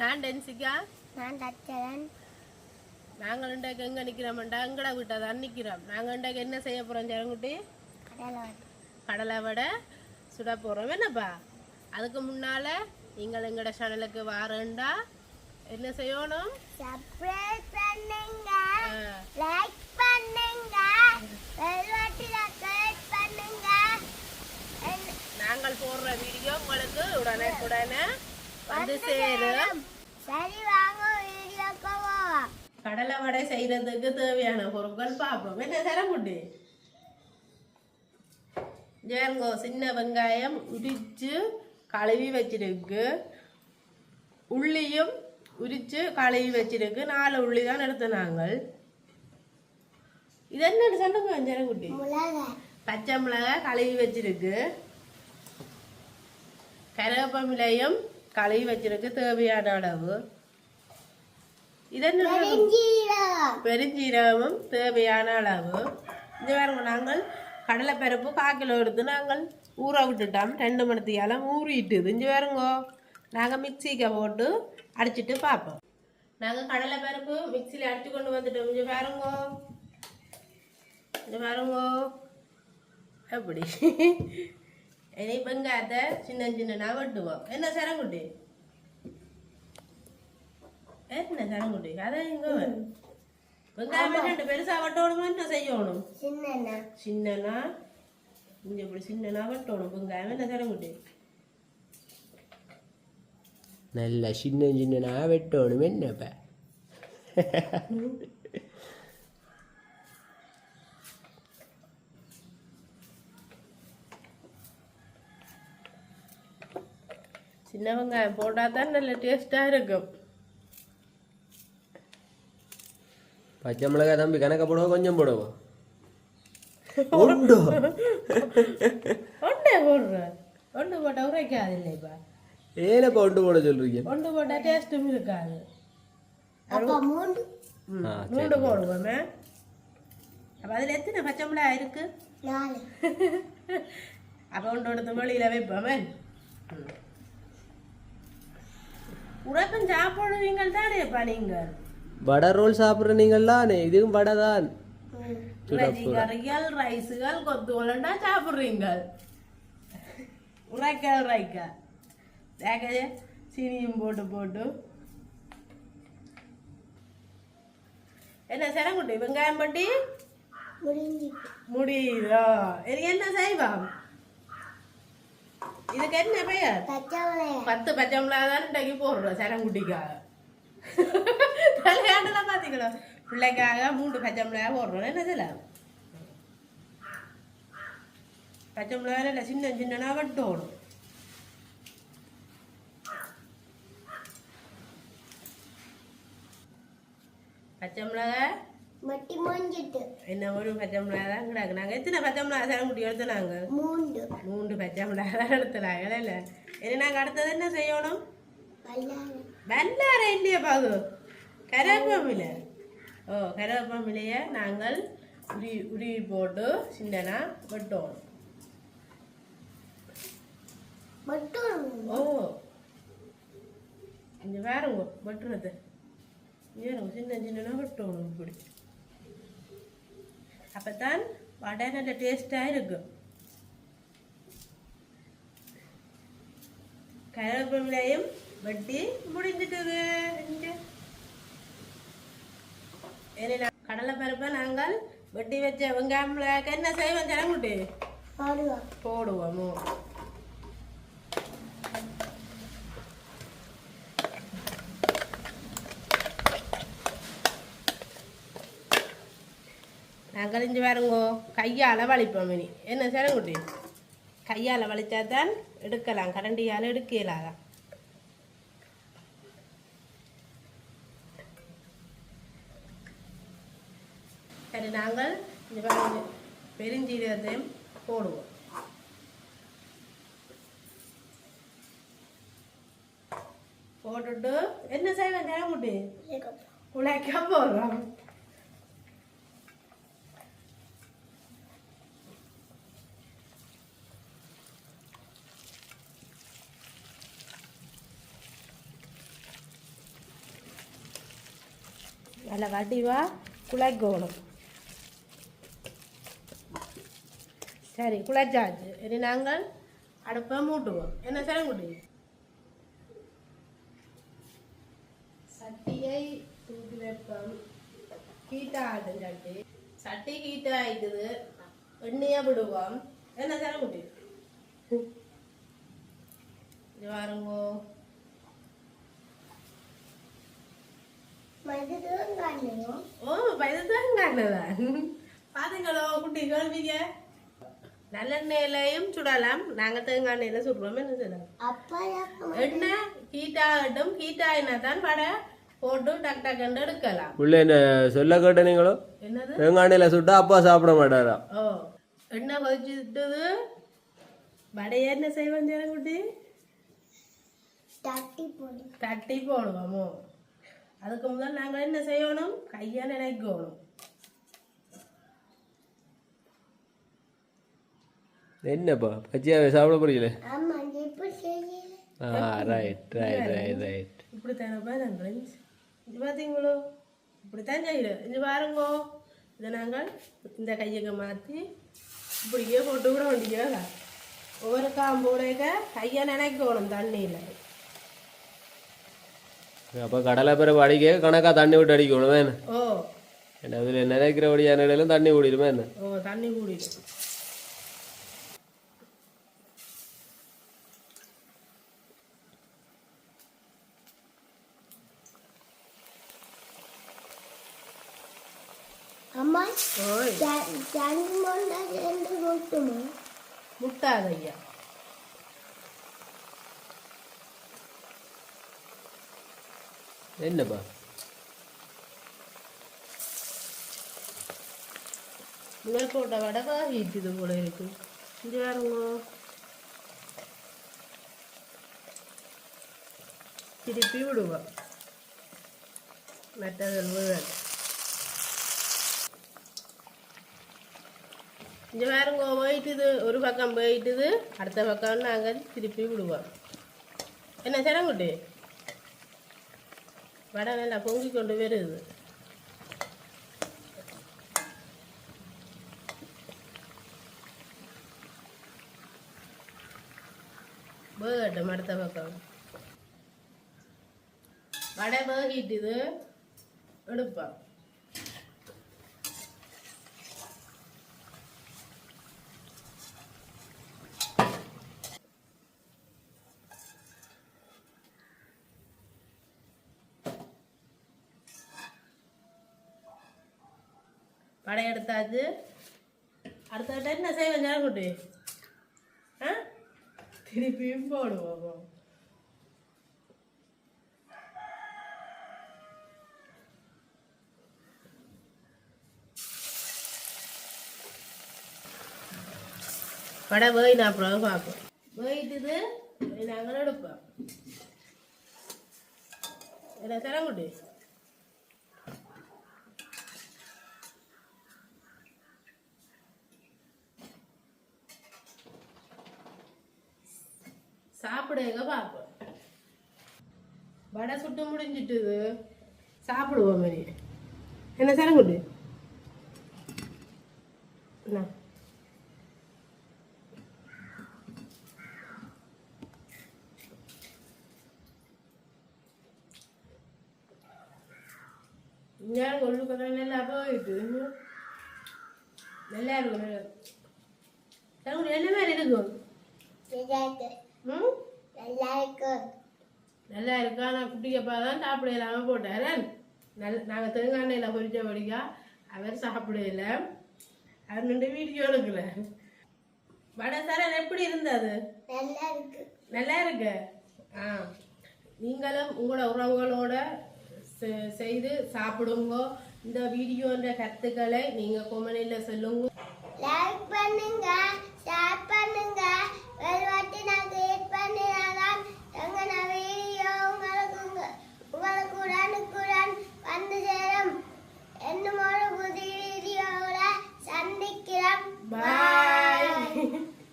நான் டென்சிக்கா? நான் தச்சரன் நாங்கள் இன்றைக்கு எங்கே நிற்கிறோம்டா எங்கட வீட்டை தான் நிற்கிறோம் நாங்கள் இன்றைக்கு என்ன செய்ய போகிறோம் ஜெரங்குட்டி கடலை கடலை வடை சுட போகிறோம் என்னப்பா? அதுக்கு முன்னால் நீங்கள் எங்களோட சேனலுக்கு வாரண்டா. என்ன செய்யணும்? பார்ப்போம் என்ன தரமுட்டி ஜேருங்கோ சின்ன வெங்காயம் உரித்து கழுவி வச்சிருக்கு. உள்ளியும் உரித்து கழுவி வச்சிருக்கு. நாலு உள்ளி தான் எடுத்து நாங்கள். இது என்ன சொல்லுங்க மிளகா பச்சை மிளகாய் கழுவி வச்சிருக்கு. கருவேப்பமிலையும் கழுவி வச்சிருக்கு தேவையான அளவு. இது? பெருஞ்சீரகம். பெருஞ்சீரகமும் தேவையான அளவு. இந்த பாருங்க நாங்கள் கடலைப்பருப்பு கால் கிலோ எடுத்து நாங்கள் ஊற விட்டுட்டோம். ரெண்டு மணித்தியாலம் ஊறிட்டுது. இஞ்சி பாருங்கோ நாங்கள் மிக்சிக்கு போட்டு அடிச்சிட்டு பார்ப்போம். நாங்கள் கடலைப்பருப்பு மிக்சியில் அடிச்சு கொண்டு வந்துட்டோம். இஞ்சி பாருங்கோ. இஞ்சி பாருங்கோ. எப்படி இனி வெங்காயத்தை சின்ன சின்னனா வெட்டுவோம். என்ன சரங்குட்டி? என்ன சனங்குண்டி அதான் இங்க வெங்காயம் ரெண்டு பெருசா வட்டோணுமா என்ன செய்யணும் சின்னனா சின்னனா இங்க இப்படி சின்னனா வட்டோணும் வெங்காயம் என்ன சனங்குண்டி நல்ல சின்ன சின்னனா வெட்டோணும் என்னப்ப சின்ன வெங்காயம் போட்டால் தான் நல்ல டேஸ்ட்டாக இருக்கும் பச்சை மிளகாய் தம்பி கணக்க போடுவோம் கொஞ்சம் போடுவோம் ஒன்று ஒன்றே போடுறேன் ஒன்று போட்டால் உரைக்காது இல்லைப்பா ஏலப்பா ஒன்று போட சொல்றீங்க ஒன்று போட்டால் டேஸ்ட்டும் இருக்காது அப்போ மூன்று மூன்று போடுவோமே அப்போ அதில் எத்தனை பச்சை மிளகாய் இருக்கு நாலு அப்போ ஒன்று ஒன்று வெளியில் வைப்போமே உறக்கம் சாப்பிடுவீங்கள் தானேப்பா நீங்கள் வடை ரோல் சாப்பிட்ற நீங்கள்லானே இதுவும் வடை தான். கறிகள் ரைஸுகள் கொத்துவலண்டா சாப்பிட்றீங்க உரைக்கல் உரைக்கா தேக்க சீனியும் போட்டு போட்டு. என்ன சரங்குட்டி வெங்காயம் பட்டி முடியுதோ? இது என்ன செய்வோம் இதுக்கு என்ன பெயர்? பத்து பச்சை மிளகா தான் இன்றைக்கு போடுறோம் சரங்குட்டிக்காக விளையாட்டுலாம் பார்த்தீங்களா பிள்ளைக்காக மூன்று பச்சை மிளகா போடுறோம் என்ன சில பச்சை மிளகா இல்லை சின்ன சின்னனா வெட்டணும் பச்சை மிளகா மட்டி என்ன ஒரு பச்சை மிளகா தான் கிடக்கு நாங்கள் எத்தனை பச்சை மிளகா சரங்குட்டி எடுத்து நாங்கள் மூன்று மூன்று பச்சை மிளகா தான் எடுத்துனாங்க இல்லை இனி நாங்கள் அடுத்தது என்ன செய்யணும் வல்லாரை இல்லையா பாகு கருவேப்பமில்லை ஓ கருவேப்பமில்லையை நாங்கள் உரி உருவி போட்டு சின்னனா மட்டும் ஓ இங்கே வேறுங்க வெட்டுறது வேறுங்க சின்ன சின்னனா வெட்டணும் இப்படி அப்பதான் வடை நல்ல டேஸ்டாக இருக்கும் கருவேப்பமிலையும் வெட்டி முடிஞ்சிட்டது. கடலை பருப்பை நாங்கள் வெட்டி வச்ச வெங்காயம் மிளகாய்க்கு என்ன செய்வோம் ஜனங்குட்டி போடுவோம். நாங்கள் இஞ்சி பாருங்கோ கையால் வலிப்போம் இனி. என்ன சேரங்குட்டி கையால் வலிச்சா தான் எடுக்கலாம் கரண்டியால் எடுக்கலாம் சரி நாங்கள் பெருஞ்சீரகத்தையும் போடுவோம். போட்டுட்டு என்ன செய்வேன் ஜனங்குட்டி குழைக்க போடுறோம் நல்லா வடிவாக குழைக்கணும். சரி குழைச்சாச்சு இனி நாங்கள் அடுப்பை மூட்டுவோம். என்ன சரங்குடி சட்டியை தூக்கி வைப்போம். ஹீட்டாகட்டும் சட்டி. சட்டி ஹீட் ஆயிட்டுது எண்ணெயை விடுவோம். என்ன சரங்குடி இது பாருங்கோ. ஓ பயதான் காணதான் பாத்தீங்களோ குட்டி கேள்விங்க நல்லெண்ணெயிலையும் சுடலாம். நாங்க தேங்காய் எண்ணெயில சுடுறோம். என்ன செய்யலாம்? எண்ணெய் ஹீட் ஆகட்டும். ஹீட் ஆகினா தான் வடை போட்டு டக் டக்குன்னு எடுக்கலாம். உள்ள என்ன சொல்ல கேட்ட நீங்களும் என்னது? தேங்காண்டையில் சுட்டா அப்பா சாப்பிட மாட்டாரா? ஓ எண்ணெய் கொதிச்சுட்டுது. வடையை என்ன செய்வோம் குட்டி தட்டி போடு. தட்டி போடுவோமோ? அதுக்கு முதல் நாங்கள் என்ன செய்யணும்? கையை நினைக்கணும் என்னப்பா? பச்சையாவே சாப்பிட போறீங்களே? ஆ ரைட் ரைட் ரைட் ரைட் இப்படித்தானே பாருங்க ஃப்ரெண்ட்ஸ் இது பார்த்தீங்களோ இப்படித்தான் செய்யுது இது பாருங்கோ. இதை நாங்கள் இந்த கையங்க மாற்றி இப்படியே போட்டு விட வேண்டியதா ஒவ்வொரு காம்போடையக்க கையை நினைக்கணும் தண்ணியில். அப்போ கடலை பிறகு அடிக்க கணக்காக தண்ணி விட்டு அடிக்கணும் வேணும் ஓ. என்ன அதில் நினைக்கிறபடியான இடையிலும் தண்ணி ஓடிடுமே என்ன? ஓ தண்ணி கூடிடும். அம்மா முட்டாத ஐயா என்னப்பா? முதல் போட்ட வடை ஹீட்டுது போல இருக்கு. இது பாருங்க திருப்பி விடுவோம் மற்றதில் இங்கே பாருங்க போயிட்டுது. ஒரு பக்கம் போயிட்டுது. அடுத்த பக்கம் நாங்கள் திருப்பி விடுவோம். என்ன சிரங்குட்டி வடை நல்லா பொங்கி கொண்டு வருது. வேகட்டும் அடுத்த பக்கம். வடை வேகிட்டுது. எடுப்போம். வடை எடுத்தாச்சு அடுத்த என்ன செய்வேன் ஜனக்குட்டி ஆ? திருப்பியும் போடுவோம் வடை வேயினா அப்புறம் பார்ப்போம். வேயிட்டுது நாங்கள் எடுப்போம். என்ன தரங்குட்டி சாப்பிடுங்க பார்ப்போம் வடை சுட்டு முடிஞ்சிட்டுது சாப்பிடுவோம் மாதிரி என்ன சரங்குட்டு என்ன ഞാൻ കൊള്ളുക്കുന്ന പോയിട്ട് நல்லா இருக்கும் சரங்குடி என்ன நல்லா இருக்கு நல்லா இருக்கா நான் குட்டிக்கப்பா தான் சாப்பிட இல்லாமல் போட்டார். நல்ல நாங்கள் தேங்காய் எண்ணெயில் பொரிச்ச படிக்கா அவர் சாப்பிடல அவர் நின்று வீடியோ எடுக்கல வடை தரன் எப்படி இருந்தது? நல்லா இருக்கு நல்லா இருக்கு ஆ. நீங்களும் உங்களோட உறவுகளோட செ- செய்து சாப்பிடுங்க. இந்த வீடியோன்ற கருத்துக்களை நீங்கள் கொமனியில் சொல்லுங்க.